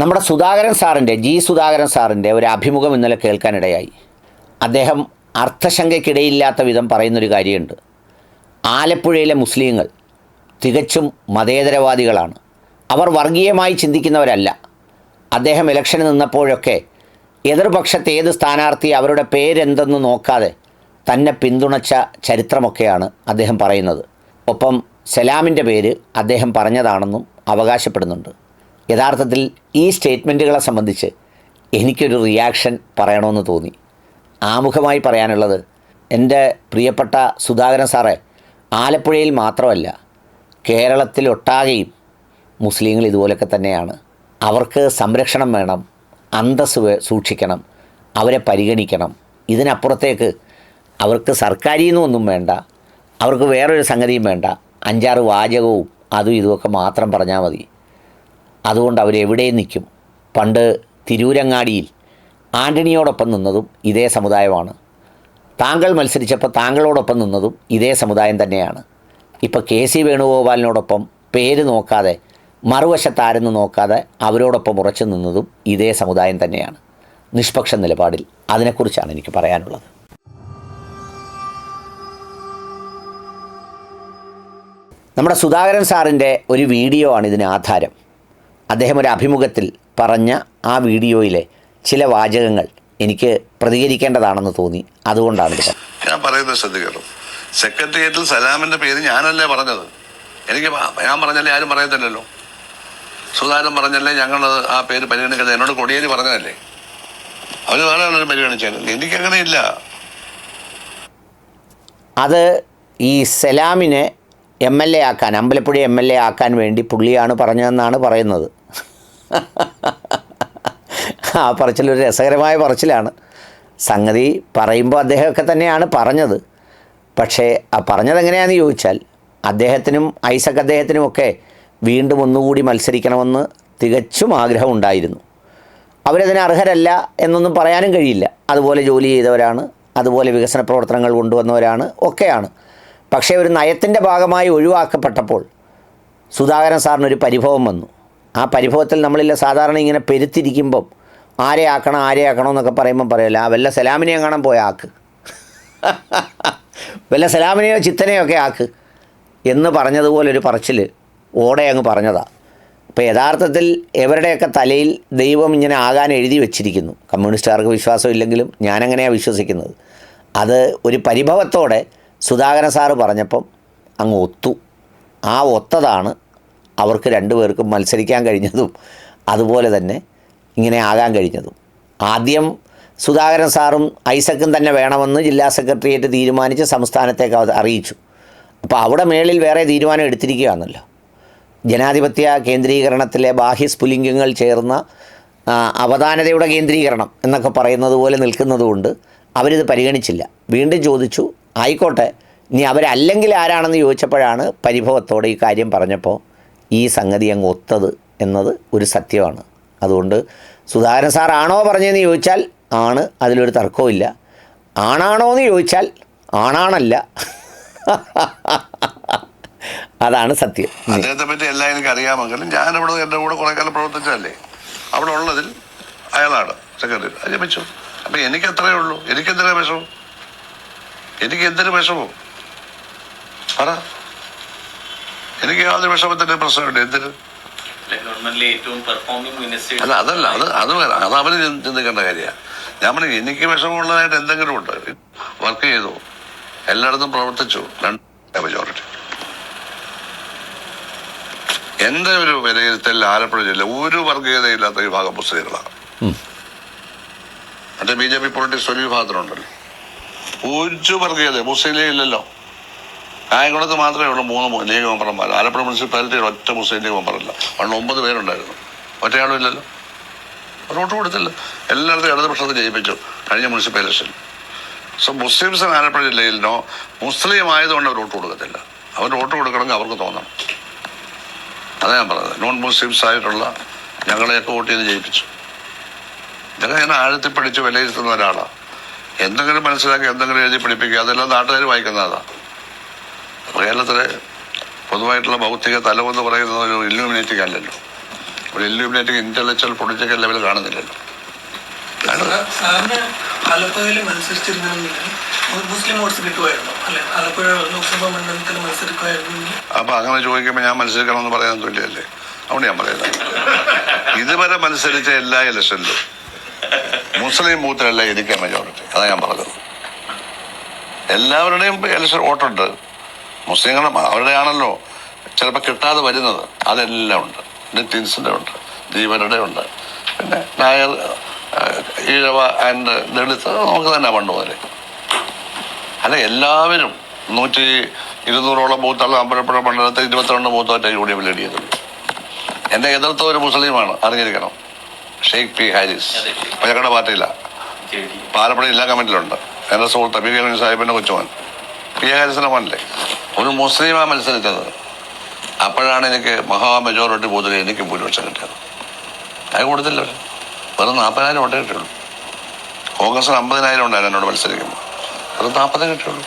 നമ്മുടെ സുധാകരൻ സാറിന്റെ ജി സുധാകരൻ സാറിന്റെ ഒരു അഭിമുഖം ഇന്നലെ കേൾക്കാനിടയായി. അദ്ദേഹം അർത്ഥശങ്കയ്ക്കിടയില്ലാത്ത വിധം പറയുന്നൊരു കാര്യമുണ്ട്. ആലപ്പുഴയിലെ മുസ്ലിങ്ങൾ തികച്ചും മതേതരവാദികളാണ്. അവർ വർഗീയമായി ചിന്തിക്കുന്നവരല്ല. അദ്ദേഹം ഇലക്ഷന് നിന്നപ്പോഴൊക്കെ എതിർപക്ഷത്തെ ഏത് സ്ഥാനാർത്ഥി അവരുടെ പേരെന്തെന്ന് നോക്കാതെ തന്നെ പിന്തുണച്ച ചരിത്രമൊക്കെയാണ് അദ്ദേഹം പറയുന്നത്. ഒപ്പം സലാമിന്റെ പേര് അദ്ദേഹം പറഞ്ഞതാണെന്നും അവകാശപ്പെടുന്നുണ്ട്. യഥാർത്ഥത്തിൽ ഈ സ്റ്റേറ്റ്മെന്റുകളെ സംബന്ധിച്ച് എനിക്കൊരു റിയാക്ഷൻ പറയണമെന്ന് തോന്നി. ആമുഖമായി പറയാനുള്ളത് എന്റെ പ്രിയപ്പെട്ട സുധാകരൻ സാറേ ആലപ്പുഴയിൽ മാത്രമല്ല കേരളത്തിലൊട്ടാകെയും മുസ്ലിങ്ങൾ ഇതുപോലൊക്കെ തന്നെയാണ്. അവർക്ക് സംരക്ഷണം വേണം അന്തസ് സൂക്ഷിക്കണം അവരെ പരിഗണിക്കണം. ഇതിനപ്പുറത്തേക്ക് അവർക്ക് സർക്കാരിൽ നിന്നൊന്നും വേണ്ട അവർക്ക് വേറൊരു സംഗതിയും വേണ്ട. അഞ്ചാറ് വാചകവും അതും ഇതുമൊക്കെ മാത്രം പറഞ്ഞാൽ മതി. അതുകൊണ്ട് അവരെവിടെ നിൽക്കും? പണ്ട് തിരൂരങ്ങാടിയിൽ ആന്റണിയോടൊപ്പം നിന്നതും ഇതേ സമുദായമാണ്. താങ്കൾ മത്സരിച്ചപ്പോൾ താങ്കളോടൊപ്പം നിന്നതും ഇതേ സമുദായം തന്നെയാണ്. ഇപ്പോൾ കെ സി വേണുഗോപാലിനോടൊപ്പം പേര് നോക്കാതെ മറുവശത്താരെന്ന് നോക്കാതെ അവരോടൊപ്പം ഉറച്ചു നിന്നതും ഇതേ സമുദായം തന്നെയാണ്. നിഷ്പക്ഷ നിലപാടിൽ അതിനെക്കുറിച്ചാണ് എനിക്ക് പറയാനുള്ളത്. നമ്മുടെ സുധാകരൻ സാറിന്റെ ഒരു വീഡിയോ ആണ് ഇതിന് ആധാരം. അദ്ദേഹം ഒരു അഭിമുഖത്തിൽ പറഞ്ഞ ആ വീഡിയോയിലെ ചില വാചകങ്ങൾ എനിക്ക് പ്രതികരിക്കേണ്ടതാണെന്ന് തോന്നി. അതുകൊണ്ടാണ് ഇത് ഞാൻ പറയുന്നത് ശ്രദ്ധിക്കണം. സെക്രട്ടേറിയറ്റിൽ സലാമിന്റെ പേര് ഞാനല്ലേ പറഞ്ഞത്? എനിക്ക് ഞാൻ പറഞ്ഞല്ലേ ആരും പറയത്തില്ലല്ലോ. സുധാകരൻ പറഞ്ഞല്ലേ ഞങ്ങൾ ആ പേര് പരിഗണിക്കുന്നത് എന്നോട് കൊടിയേരി പറഞ്ഞതല്ലേ? അവർ വേറെ പരിഗണിച്ചത്? എനിക്കങ്ങനെ ഇല്ല അത് ഈ സലാമിനെ എം എൽ എ ആക്കാൻ അമ്പലപ്പുഴ എം എൽ എ ആക്കാൻ വേണ്ടി പുള്ളിയാണ് പറഞ്ഞതെന്നാണ് പറയുന്നത്. ആ പറച്ചിലൊരു രസകരമായ പറച്ചിലാണ്. സംഗതി പറയുമ്പോൾ അദ്ദേഹമൊക്കെ തന്നെയാണ് പറഞ്ഞത്. പക്ഷേ ആ പറഞ്ഞത് എങ്ങനെയാണെന്ന് ചോദിച്ചാൽ അദ്ദേഹത്തിനും ഐസക് അദ്ദേഹത്തിനുമൊക്കെ വീണ്ടും ഒന്നുകൂടി മത്സരിക്കണമെന്ന് തികച്ചും ആഗ്രഹമുണ്ടായിരുന്നു. അവരതിന് അർഹരല്ല എന്നൊന്നും പറയാനും കഴിയില്ല. അതുപോലെ ജോലി ചെയ്തവരാണ് അതുപോലെ വികസന പ്രവർത്തനങ്ങൾ കൊണ്ടുവന്നവരാണ് ഒക്കെയാണ്. പക്ഷേ ഒരു നയത്തിന്റെ ഭാഗമായി ഒഴിവാക്കപ്പെട്ടപ്പോൾ സുധാകരൻ സാറിനൊരു പരിഭവം വന്നു. ആ പരിഭവത്തിൽ നമ്മളില്ല സാധാരണ ഇങ്ങനെ പെരുത്തിരിക്കുമ്പം ആരെ ആക്കണം ആരെ ആക്കണം എന്നൊക്കെ പറയുമ്പം പറയല്ല ആ വല്ല സലാമിനെ കാണാൻ പോയ ആക്ക്. വല്ല സലാമിനെയോ ചിത്തനെയോ ഒക്കെ ആക്ക്. എന്ന് പറഞ്ഞതുപോലൊരു പറച്ചിൽ ഓടെ അങ്ങ് പറഞ്ഞതാണ് അപ്പോൾ യഥാർത്ഥത്തിൽ എവരുടെയൊക്കെ തലയിൽ ദൈവം ഇങ്ങനെ ആകാൻ എഴുതി വെച്ചിരിക്കുന്നു. കമ്മ്യൂണിസ്റ്റുകാർക്ക് വിശ്വാസം ഇല്ലെങ്കിലും ഞാനങ്ങനെയാണ് വിശ്വസിക്കുന്നത്. അത് ഒരു പരിഭവത്തോടെ സുധാകരൻ സാറ് പറഞ്ഞപ്പം അങ്ങ് ഒത്തു. ആ ഒത്തതാണ് അവർക്ക് രണ്ടുപേർക്കും മത്സരിക്കാൻ കഴിഞ്ഞതും അതുപോലെ തന്നെ ഇങ്ങനെ ആകാൻ കഴിഞ്ഞതും. ആദ്യം സുധാകരൻ സാറും ഐസക്കും തന്നെ വേണമെന്ന് ജില്ലാ സെക്രട്ടേറിയറ്റ് തീരുമാനിച്ച് സംസ്ഥാനത്തേക്ക് അറിയിച്ചു. അപ്പോൾ അവിടെ മേളിൽ വേറെ തീരുമാനം എടുത്തിരിക്കുകയാണല്ലോ. ജനാധിപത്യ കേന്ദ്രീകരണത്തിലെ ബാഹ്യസ്ഫുലിംഗങ്ങൾ ചേർന്ന ആ, അവധാനതയുടെ കേന്ദ്രീകരണം എന്നൊക്കെ പറയുന്നത് പോലെ നിൽക്കുന്നതുകൊണ്ട് അവരിത് പരിഗണിച്ചില്ല. വീണ്ടും ചോദിച്ചു ആയിക്കോട്ടെ ഇനി അവരല്ലെങ്കിൽ ആരാണെന്ന് ചോദിച്ചപ്പോഴാണ് പരിഭവത്തോടെ ഈ കാര്യം പറഞ്ഞപ്പോൾ ഈ സംഗതി അങ്ങ് ഒത്തത് എന്നത് ഒരു സത്യമാണ്. അതുകൊണ്ട് സുധാകരൻ സാർ ആണോ പറഞ്ഞതെന്ന് ചോദിച്ചാൽ ആണ് അതിലൊരു തർക്കവുമില്ല ആണാണോ എന്ന് ചോദിച്ചാൽ ആണാണല്ല. അതാണ് സത്യം. അദ്ദേഹത്തെ പറ്റി എല്ലാം എനിക്ക് അറിയാമെങ്കിലും ഞാൻ അവിടെ എന്റെ കൂടെ കുറെ കാലം പ്രവർത്തിച്ചതല്ലേ? അവിടെ ഉള്ളതിൽ അയാളാണ് സെക്രട്ടറി അത് വെച്ചു അപ്പൊ എനിക്ക് അത്രയേ ഉള്ളൂ. എനിക്ക് എന്തിനാ വിഷമം? എനിക്ക് എന്തിനു വിഷമോ? പറ. എനിക്ക് യാതൊരു വിഷമത്തിന്റെ പ്രശ്നമുണ്ട് എന്തിന്? അല്ല അതല്ല അത് അത് വേറെ. അത് അവർ ചിന്ത- ചിന്തിക്കേണ്ട കാര്യമാണ്. ഞാൻ പറഞ്ഞു എനിക്ക് വിഷമമുള്ളതായിട്ട് എന്തെങ്കിലും ഉണ്ട്. വർക്ക് ചെയ്തു. എല്ലായിടത്തും പ്രവർത്തിച്ചു. രണ്ട് മെജോറിറ്റി എന്റെ ഒരു വിലയിരുത്തൽ ആലപ്പുഴ ജില്ല ഒരു വർഗീയതയില്ലാത്ത വിഭാഗം മുസ്ലിങ്ങളാണ്. മറ്റേ ബി ജെ പി പൊളിറ്റിക്സ് ഒരു വിഭാഗത്തിലുണ്ടല്ലോ ഒരു വർഗീയത മുസ്ലിം ലീഗ് ഇല്ലല്ലോ. കായംകുളത്ത് മാത്രമേ ഉള്ളൂ മൂന്ന് ലീഗ് മെമ്പർമാർ ആലപ്പുഴ മുനിസിപ്പാലിറ്റിയിൽ ഒറ്റ മുസ്ലിം ലീഗ് മെമ്പറില്ല. അവിടെ ഒമ്പത് പേരുണ്ടായിരുന്നു. ഒറ്റയാളും ഇല്ലല്ലോ. വോട്ട് കൊടുത്തില്ല. എല്ലായിടത്തും ഇടതുപക്ഷത്തെ ജയിപ്പിച്ചു കഴിഞ്ഞ മുനിസിപ്പൽ ഇലക്ഷനിൽ. സോ മുസ്ലിംസ് ആലപ്പുഴ ജില്ലയിലോ മുസ്ലിം ആയതുകൊണ്ട് അവർ വോട്ട് കൊടുക്കത്തില്ല. അവർ വോട്ട് കൊടുക്കണമെങ്കിൽ അവർക്ക് തോന്നണം. അതാ ഞാൻ പറഞ്ഞത്. നോൺ മുസ്ലിംസ് ആയിട്ടുള്ള ഞങ്ങളെയൊക്കെ വോട്ട് ചെയ്ത് ജയിപ്പിച്ചു. ഇതൊക്കെ ഞാൻ ആഴത്തിൽ പഠിച്ച് വിലയിരുത്തുന്ന ഒരാളാണ് എന്തെങ്കിലും മനസ്സിലാക്കി എന്തെങ്കിലും എഴുതി പഠിപ്പിക്കുക. അതെല്ലാം നാട്ടുകാർ വായിക്കുന്നതാണ് കേരളത്തിലെ പൊതുവായിട്ടുള്ള ഭൗതിക തലമെന്ന് പറയുന്നത് ഒരു ഇല്ലുമിനേറ്റിംഗ് അല്ലല്ലോ ഒരു ഇല്യൂമിനേറ്റിംഗ് ഇന്റലക്ച്വൽ പൊളിറ്റിക്കൽ ലെവൽ കാണുന്നില്ലല്ലോ. മത്സരിച്ചിരുന്നെങ്കിൽ മുസ്ലിം വോട്ട്സ് കിട്ടുമായിരുന്നു അല്ലെ? ആലപ്പുഴ ലോക്സഭാ മണ്ഡലത്തിൽ മത്സരിക്കുമായിരുന്നെങ്കിൽ അപ്പൊ അങ്ങനെ ചോദിക്കുമ്പോൾ ഞാൻ മത്സരിക്കണമെന്ന് പറയാൻ തുല്യല്ലേ അതുകൊണ്ട് ഞാൻ പറയുന്നത്. ഇതുവരെ മത്സരിച്ച എല്ലാ ഇലക്ഷനിലും മുസ്ലിം ബൂത്തിലല്ല എനിക്ക് മെജോറിറ്റി അതാ ഞാൻ പറഞ്ഞത്. എല്ലാവരുടെയും ഇലക്ഷൻ വോട്ടുണ്ട്. മുസ്ലിങ്ങളും അവരുടെയാണല്ലോ ചിലപ്പോൾ കിട്ടാതെ വരുന്നത്. അതെല്ലാം ഉണ്ട്. നിത്യൻസിന്റെ ഉണ്ട്. ജീവനുടെ ഉണ്ട്. പിന്നെ നായർ ഈഴവ ആൻഡ് ദളിത് നമുക്ക് തന്നെ പണ്ട് മുതലേ. അല്ല എല്ലാവരും നൂറ്റി ഇരുന്നൂറോളം ബൂത്തുള്ള അമ്പലപ്പുഴ മണ്ഡലത്തിൽ ഇരുപത്തിരണ്ട് ബൂത്തോറ്റ യു ഡി എഫ് ലീഡ് ചെയ്തത്. എന്നെ എതിർത്ത ഒരു മുസ്ലിമാണ് അറിഞ്ഞിരിക്കണം. ഷെയ്ഖ് പി ഹാരിസ്. ഞങ്ങളുടെ പാർട്ടിയില്ല പാലപ്പുഴ ജില്ലാ കമ്മിറ്റിയിലുണ്ട്. എന്റെ സുഹൃത്ത് കെ സാഹിബിന്റെ കൊച്ചുമോൻ പി എ ഹാരിസിന്റെ ഒരു മുസ്ലിമാ മത്സരിച്ചത് അപ്പോഴാണ് എനിക്ക് മഹാ മെജോറിറ്റി ബൂത്തിൽ എനിക്ക് ഭൂരിപക്ഷം കിട്ടിയത്. അത് കൊടുത്തില്ല. വെറും നാൽപ്പതിനായിരം വോട്ടേ കിട്ടുള്ളൂ കോൺഗ്രസിന് അമ്പതിനായിരം ഉണ്ടായിരുന്നു എന്നോട് മത്സരിക്കുമ്പോൾ വെറും നാൽപ്പതേ കിട്ടുള്ളൂ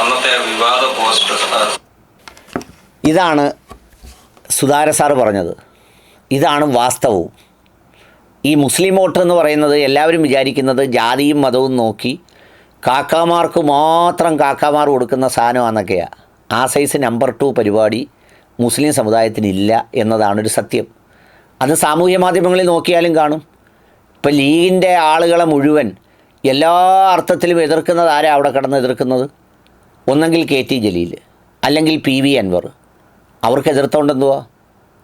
അന്നത്തെ വിവാദ പോസ്റ്റർ ഇതാണ് സുധാര സാറ് പറഞ്ഞത്. ഇതാണ് വാസ്തവവും. ഈ മുസ്ലിം വോട്ട് എന്ന് പറയുന്നത് എല്ലാവരും വിചാരിക്കുന്നത് ജാതിയും മതവും നോക്കി കാക്കാമാർക്ക് മാത്രം കാക്കാമാർ കൊടുക്കുന്ന സാധനമാണെന്നൊക്കെയാണ് ആ സൈസ് നമ്പർ ടു പരിപാടി മുസ്ലിം സമുദായത്തിനില്ല എന്നതാണൊരു സത്യം. അത് സാമൂഹ്യ മാധ്യമങ്ങളിൽ നോക്കിയാലും കാണും. ഇപ്പം ലീഗിന്റെ ആളുകളെ മുഴുവൻ എല്ലാ അർത്ഥത്തിലും എതിർക്കുന്നത് ആരാ അവിടെ കിടന്ന് എതിർക്കുന്നത്? ഒന്നെങ്കിൽ കെ ടി ജലീൽ അല്ലെങ്കിൽ പി വി അൻവർ. അവർക്ക് എതിർത്തോണ്ടെന്തുവാ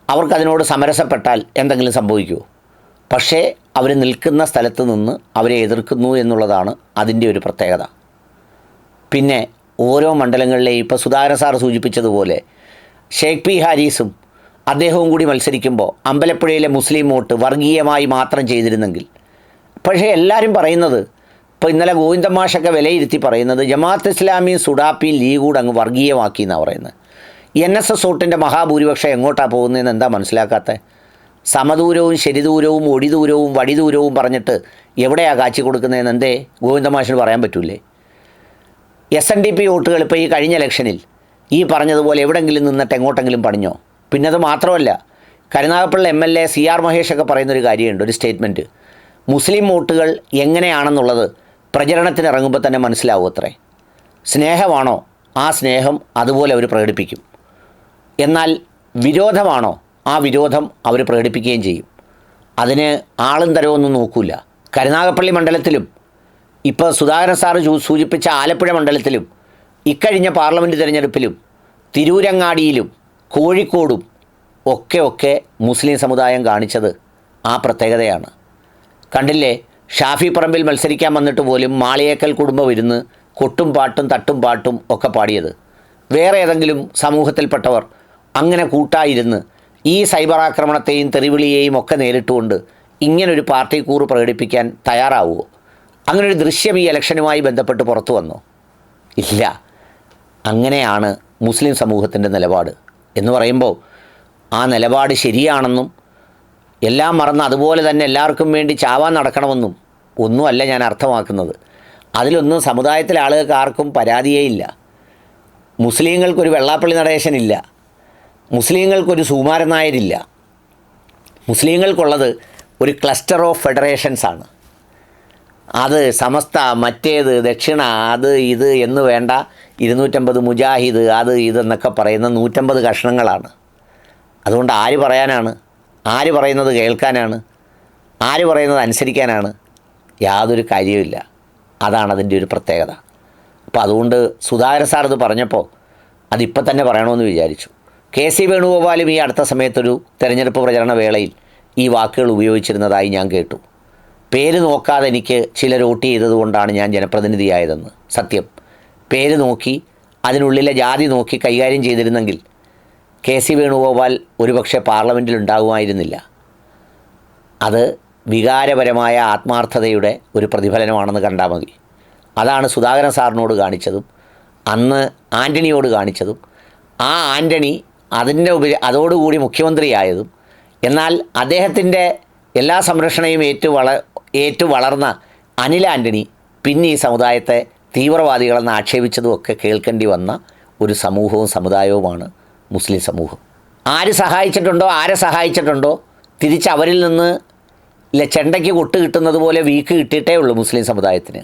അവർക്കതിനോട് സമരസപ്പെട്ടാൽ എന്തെങ്കിലും സംഭവിക്കുമോ പക്ഷേ അവർ നിൽക്കുന്ന സ്ഥലത്ത് നിന്ന് അവരെ എതിർക്കുന്നു എന്നുള്ളതാണ് അതിന്റെ ഒരു പ്രത്യേകത. പിന്നെ ഓരോ മണ്ഡലങ്ങളിലെയും ഇപ്പോൾ സുധാകരൻ സാർ സൂചിപ്പിച്ചതുപോലെ ഷേഖ് പി ഹാരീസും അദ്ദേഹവും കൂടി മത്സരിക്കുമ്പോൾ അമ്പലപ്പുഴയിലെ മുസ്ലിം വോട്ട് വർഗീയമായി മാത്രം ചെയ്തിരുന്നെങ്കിൽ. പക്ഷേ എല്ലാവരും പറയുന്നത് ഇപ്പോൾ ഇന്നലെ ഗോവിന്ദൻ മാഷൊക്കെ വിലയിരുത്തി പറയുന്നത് ജമാഅത്ത് ഇസ്ലാമിയും സുഡാപ്പിയും ലീഗ് അങ്ങ് വർഗീയമാക്കി എന്നാണ് പറയുന്നത്. എൻ എസ് എസ് വോട്ടിന്റെ മഹാഭൂരിപക്ഷം എങ്ങോട്ടാണ് പോകുന്നതെന്ന് എന്താ മനസ്സിലാക്കാത്തത് സമദൂരവും ശരിദൂരവും ഒടിദൂരവും വടിദൂരവും പറഞ്ഞിട്ട് എവിടെയാണ് കാച്ചി കൊടുക്കുന്നതെന്ന് എന്തേ? ഗോവിന്ദമാഷിന് പറയാൻ പറ്റൂലേ? എസ് എൻ ഡി പി വോട്ടുകൾ ഇപ്പോൾ ഈ കഴിഞ്ഞ ഇലക്ഷനിൽ ഈ പറഞ്ഞതുപോലെ എവിടെങ്കിലും നിന്നിട്ട് എങ്ങോട്ടെങ്കിലും പണിഞ്ഞോ? പിന്നെ അത് മാത്രമല്ല Karunagappally M L A C R മഹേഷൊക്കെ പറയുന്നൊരു കാര്യമുണ്ട് ഒരു സ്റ്റേറ്റ്മെന്റ് മുസ്ലിം വോട്ടുകൾ എങ്ങനെയാണെന്നുള്ളത് പ്രചരണത്തിന് ഇറങ്ങുമ്പോൾ തന്നെ മനസ്സിലാവും അത്രേ. സ്നേഹമാണോ? ആ സ്നേഹം അതുപോലെ അവർ പ്രകടിപ്പിക്കും. എന്നാൽ വിരോധമാണോ? ആ വിരോധം അവർ പ്രകടിപ്പിക്കുകയും ചെയ്യും. അതിന് ആളും തരവൊന്നും നോക്കൂല. കരുനാഗപ്പള്ളി മണ്ഡലത്തിലും ഇപ്പോൾ സുധാകരൻ സാറ് സൂചിപ്പിച്ച ആലപ്പുഴ മണ്ഡലത്തിലും ഇക്കഴിഞ്ഞ പാർലമെന്റ് തിരഞ്ഞെടുപ്പിലും തിരൂരങ്ങാടിയിലും കോഴിക്കോടും ഒക്കെ ഒക്കെ മുസ്ലിം സമുദായം കാണിച്ചത് ആ പ്രത്യേകതയാണ്. കണ്ടില്ലേ ഷാഫി പറമ്പിൽ മത്സരിക്കാൻ വന്നിട്ട് പോലും മാളിയേക്കൽ കുടുംബം ഇരുന്ന് കൊട്ടും പാട്ടും തട്ടും പാട്ടും ഒക്കെ പാടിയത്. വേറെ ഏതെങ്കിലും സമൂഹത്തിൽപ്പെട്ടവർ അങ്ങനെ കൂട്ടായിരുന്ന് ഈ സൈബർ ആക്രമണത്തെയും തെറിവിളിയെയും ഒക്കെ നേരിട്ടുകൊണ്ട് ഇങ്ങനൊരു പാർട്ടി കൂറ് പ്രകടിപ്പിക്കാൻ തയ്യാറാവുമോ അങ്ങനൊരു ദൃശ്യം ഈ ഇലക്ഷനുമായി ബന്ധപ്പെട്ട് പുറത്തു വന്നോ? ഇല്ല. അങ്ങനെയാണ് മുസ്ലിം സമൂഹത്തിന്റെ നിലപാട് എന്ന് പറയുമ്പോൾ ആ നിലപാട് ശരിയാണെന്നും എല്ലാം മറന്ന് അതുപോലെ തന്നെ എല്ലാവർക്കും വേണ്ടി ചാവാൻ നടക്കണമെന്നും ഒന്നുമല്ല ഞാൻ അർത്ഥമാക്കുന്നത്. അതിലൊന്നും സമുദായത്തിലെ ആളുകൾക്ക് ആർക്കും പരാതിയേ ഇല്ല. മുസ്ലിങ്ങൾക്കൊരു വെള്ളാപ്പള്ളി നടേശനില്ല. മുസ്ലിങ്ങൾക്കൊരു സുകുമാരൻ നായരില്ല മുസ്ലിങ്ങൾക്കുള്ളത് ഒരു ക്ലസ്റ്റർ ഓഫ് ഫെഡറേഷൻസ് ആണ്. അത് സമസ്ത മറ്റേത് ദക്ഷിണ അത് ഇത് എന്ന് വേണ്ട ഇരുന്നൂറ്റമ്പത് മുജാഹിദ് അത് ഇതെന്നൊക്കെ പറയുന്ന നൂറ്റമ്പത് കഷ്ണങ്ങളാണ്. അതുകൊണ്ട് ആര് പറയാനാണ്? ആര് പറയുന്നത് കേൾക്കാനാണ്? ആര് പറയുന്നത് അനുസരിക്കാനാണ്? യാതൊരു കാര്യവുമില്ല. അതാണ് അതിന്റെ ഒരു പ്രത്യേകത. അപ്പോൾ അതുകൊണ്ട് സുധാകരൻ സാർ ഇത് പറഞ്ഞപ്പോൾ അതിപ്പോൾ തന്നെ പറയണമെന്ന് വിചാരിച്ചു. കെ സി വേണുഗോപാലും ഈ അടുത്ത സമയത്തൊരു തെരഞ്ഞെടുപ്പ് പ്രചരണ വേളയിൽ ഈ വാക്കുകൾ ഉപയോഗിച്ചിരുന്നതായി ഞാൻ കേട്ടു. പേര് നോക്കാതെ എനിക്ക് ചിലർ വോട്ട് ചെയ്തതുകൊണ്ടാണ് ഞാൻ ജനപ്രതിനിധിയായതെന്ന്. സത്യം. പേര് നോക്കി അതിനുള്ളിലെ ജാതി നോക്കി കൈകാര്യം ചെയ്തിരുന്നെങ്കിൽ കെ സി വേണുഗോപാൽ ഒരുപക്ഷെ പാർലമെന്റിൽ ഉണ്ടാകുമായിരുന്നില്ല. അത് വികാരപരമായ ആത്മാർത്ഥതയുടെ ഒരു പ്രതിഫലനമാണെന്ന് കണ്ടാൽ മതി. അതാണ് സുധാകരൻ സാറിനോട് കാണിച്ചതും അന്ന് ആന്റണിയോട് കാണിച്ചതും. ആ ആന്റണി അതിന്റെ ഉപരി അതോടുകൂടി മുഖ്യമന്ത്രിയായതും എന്നാൽ അദ്ദേഹത്തിന്റെ എല്ലാ സംരക്ഷണയും ഏറ്റു വള ഏറ്റു വളർന്ന അനിൽ ആന്റണി പിന്നെ ഈ സമുദായത്തെ തീവ്രവാദികളെന്ന് ആക്ഷേപിച്ചതും ഒക്കെ കേൾക്കേണ്ടി വന്ന ഒരു സമൂഹവും സമുദായവുമാണ് മുസ്ലിം സമൂഹം. ആര് സഹായിച്ചിട്ടുണ്ടോ ആരെ സഹായിച്ചിട്ടുണ്ടോ തിരിച്ച് അവരിൽ നിന്ന് ചെണ്ടയ്ക്ക് കൊട്ട് കിട്ടുന്നത് പോലെ വീക്ക് കിട്ടിയിട്ടേ ഉള്ളൂ മുസ്ലിം സമുദായത്തിന്.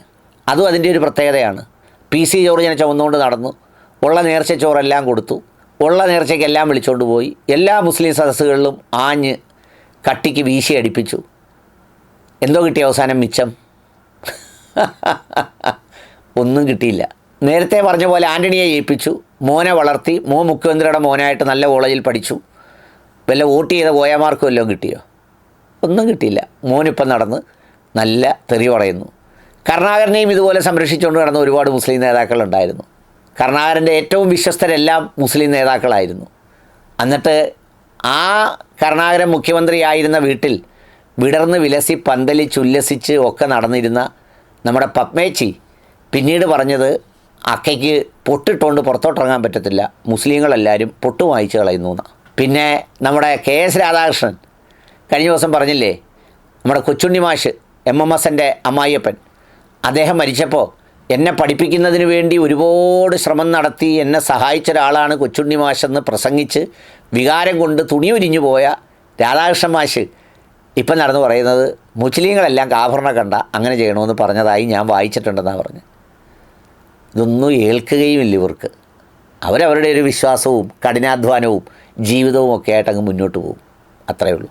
അതും അതിന്റെ ഒരു പ്രത്യേകതയാണ്. പി സി ജോർജിനെ ചുമന്നുകൊണ്ട് നടന്നു. ഉള്ള നേർച്ച ചോറെല്ലാം കൊടുത്തു. ഉള്ള നേർച്ചയ്ക്കെല്ലാം വിളിച്ചുകൊണ്ട് പോയി. എല്ലാ മുസ്ലിം സദസ്സുകളിലും ആഞ്ഞ് കട്ടിക്ക് വീശി അടിപ്പിച്ചു. എന്തോ കിട്ടിയ അവസാനം മിച്ചം? ഒന്നും കിട്ടിയില്ല. നേരത്തെ പറഞ്ഞ പോലെ ആന്റണിയെ ജയിപ്പിച്ചു. മോനെ വളർത്തി. മോ മുഖ്യമന്ത്രിയുടെ മോനായിട്ട് നല്ല കോളേജിൽ പഠിച്ചു. വല്ല വോട്ട് ചെയ്ത പോയമാർക്കും വല്ലതും കിട്ടിയോ? ഒന്നും കിട്ടിയില്ല. മോനിപ്പം നടന്ന് നല്ല തെറി പറയുന്നു. കരുണാകരനെയും ഇതുപോലെ സംരക്ഷിച്ചുകൊണ്ട് നടന്ന ഒരുപാട് മുസ്ലിം നേതാക്കളുണ്ടായിരുന്നു. കരുണാകരന്റെ ഏറ്റവും വിശ്വസ്തരെല്ലാം മുസ്ലിം നേതാക്കളായിരുന്നു. എന്നിട്ട് ആ കരുണാകരൻ മുഖ്യമന്ത്രിയായിരുന്ന വീട്ടിൽ വിടർന്ന് വിലസി പന്തലിച്ചുല്ലസിച്ച് ഒക്കെ നടന്നിരുന്ന നമ്മുടെ പത്മേച്ചി പിന്നീട് പറഞ്ഞത് അക്കയ്ക്ക് പൊട്ടിട്ടുകൊണ്ട് പുറത്തോട്ടിറങ്ങാൻ പറ്റത്തില്ല മുസ്ലിങ്ങളെല്ലാവരും പൊട്ട് വായിച്ച് കളയുന്നു എന്നാണ് പിന്നെ നമ്മുടെ കെ എസ് രാധാകൃഷ്ണൻ കഴിഞ്ഞ ദിവസം പറഞ്ഞില്ലേ നമ്മുടെ കൊച്ചുണ്ണി മാഷ് എം എം എസിന്റെ അമ്മായിയപ്പൻ അദ്ദേഹം മരിച്ചപ്പോൾ എന്നെ പഠിപ്പിക്കുന്നതിന് വേണ്ടി ഒരുപാട് ശ്രമം നടത്തി എന്നെ സഹായിച്ച ഒരാളാണ് കൊച്ചുണ്ണി മാഷെന്ന് പ്രസംഗിച്ച് വികാരം കൊണ്ട് തുണി ഉരിഞ്ഞു പോയ രാധാകൃഷ്ണൻ മാഷ്. ഇപ്പം നടന്നു പറയുന്നത് മുസ്ലിങ്ങളെല്ലാം കാഭരണ കണ്ട അങ്ങനെ ചെയ്യണമെന്ന് പറഞ്ഞതായി ഞാൻ വായിച്ചിട്ടുണ്ടെന്നാണ് പറഞ്ഞത് ഇതൊന്നും ഏൽക്കുകയുമില്ല ഇവർക്ക്. അവരവരുടെ ഒരു വിശ്വാസവും കഠിനാധ്വാനവും ജീവിതവും ഒക്കെ ആയിട്ട് അങ്ങ് മുന്നോട്ട് പോകും. അത്രയേ ഉള്ളൂ.